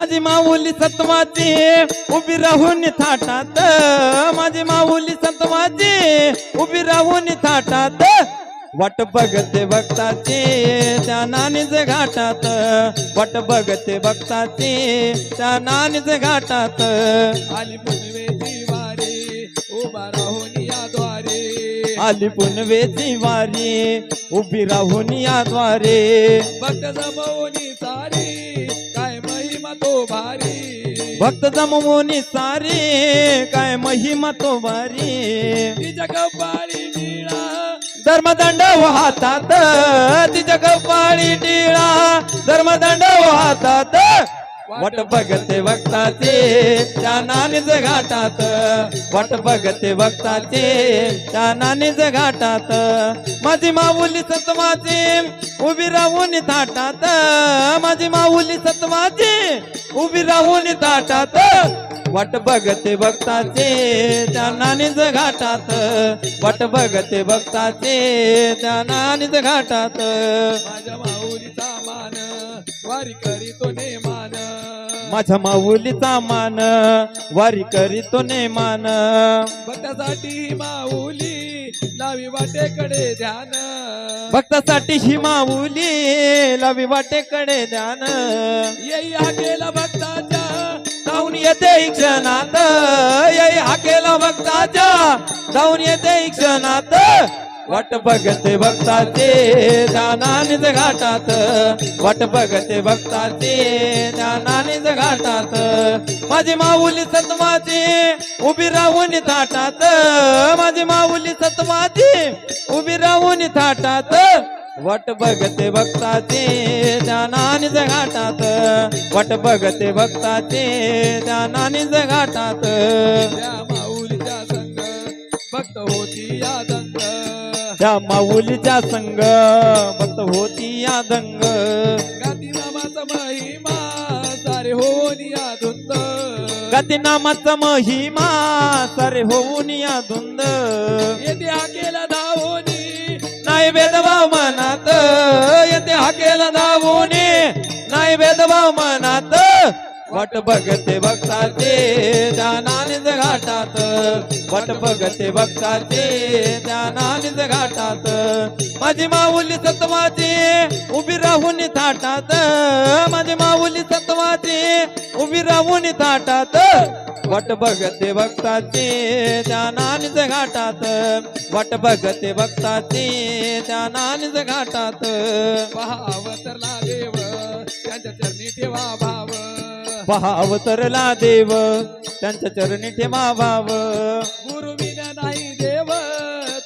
माझी माऊली सत्वाची उभी राहून थाटात. माझी माऊली सत्वाची उभी राहून थाटात. वाट बघते भक्ताची त्या नानीच घाटात. वाट बघते भक्ताची त्या नानीच घाटात. आली पुनवेची वारी उभा राहून या द्वारे. आली पुनवेची वारी उभी राहून या द्वारे. भक्त जमवणी सारी. महिमा तो भारी. भक्त जमवून सारी काय महिमा तो भारी. तिच्या कपाळी धर्मदंड वाहतात तिच्या कपाळी टिळा धर्मदंड वाहतात वट बघते भक्ताचे त्या नानीच घाटात. वट बघते भक्ताचे त्या नानीच घाटात. माझी माऊली सत्वाचे उभी राहून थाटात. माझी माऊली सत्वाचे उभी राहून थाटात. वट बघते भक्ताचे त्या नानीच घाटात. वट बघते भक्ताचे त्या नानीच घाटात. माझ्या माऊलीचा मान वारी करीतो नेमान. माझ्या माऊलीचा मान वारी करीतो नेमान भक्तासाठी ही माऊली लावी वाटेकडे ध्यान. भक्तासाठी ही माऊली लावी वाटेकडे ध्यान. येई हा केला भक्ताच्या जाऊन येते ही क्षणात. येई हाकेला भक्ताच्या जाऊन येते ही क्षणात. वाट बघते भक्ताचे ज्ञानानिज घाटात. वाट बघते भक्ताचे घाटात माझी माऊली सत्वाची उभी राहून थाटात माझी माऊली सत्वाची उभी राहून थाटात वाट बघते भक्ताचे ज्ञानानिज घाटात. वाट बघते भक्ताचे ज्ञानानिज घाटात. त्या माऊलीच्या संग भक्त होती या दंग. त्या माऊलीच्या संग भक्त होती या दंग. महिमा. धुंद गती नामाचा महिमा सारे होऊन या धुंद येथे हा केला धावोनी. नाही भेदभाव मनात. येते हाकेला धावून. नाही भेदभाव मनात. वट भगते भक्ताचे ज्ञानानिज घाटात. वट बघते भक्ताचे ज्ञानानिज घाटात. माझी माऊली सत्वाची उभी राहून थाटात. माझी माऊली सत्वाची उभी राहून थाटात. वट भगते भक्ताचे ज्ञानानिज घाटात. वट बघते भक्ताचे ज्ञानानिज घाटात. पहा अवतरला देव त्यांच्या चरणी ठेवा पहा अवतरला देव त्यांच्या चरणी ठेवा भाव गुरु विना नाही देव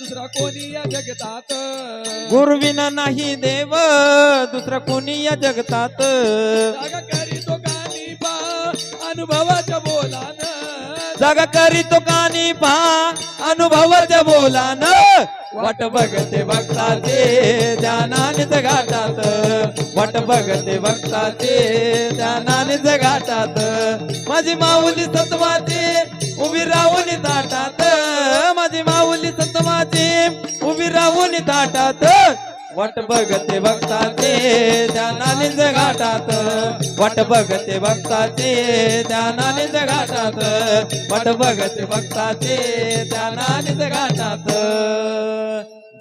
दुसरा कोणी या जगतात? गुरुविना नाही देव दुसरा कोणी या जगतात? जागा करीतो कानी पा अनुभवाच्या बोलान. जागा करीतो कानी पहा अनुभवाच्या बोलान. वाट बघते भक्ताचे ध्यानानिच घाटात वाट बघते भक्ताचे. ध्यानानिच घाटात माझी माऊली सत्वाची उभी राहून ताटात माझी माऊली सत्वाची उभी राहून ताटात वाट बघते भक्ताचे ध्यानानिच घाटात. वाट बघते भक्ताचे ध्यानानिच घाटात. वाट बघते भक्ताचे ध्यानानिच घाटात.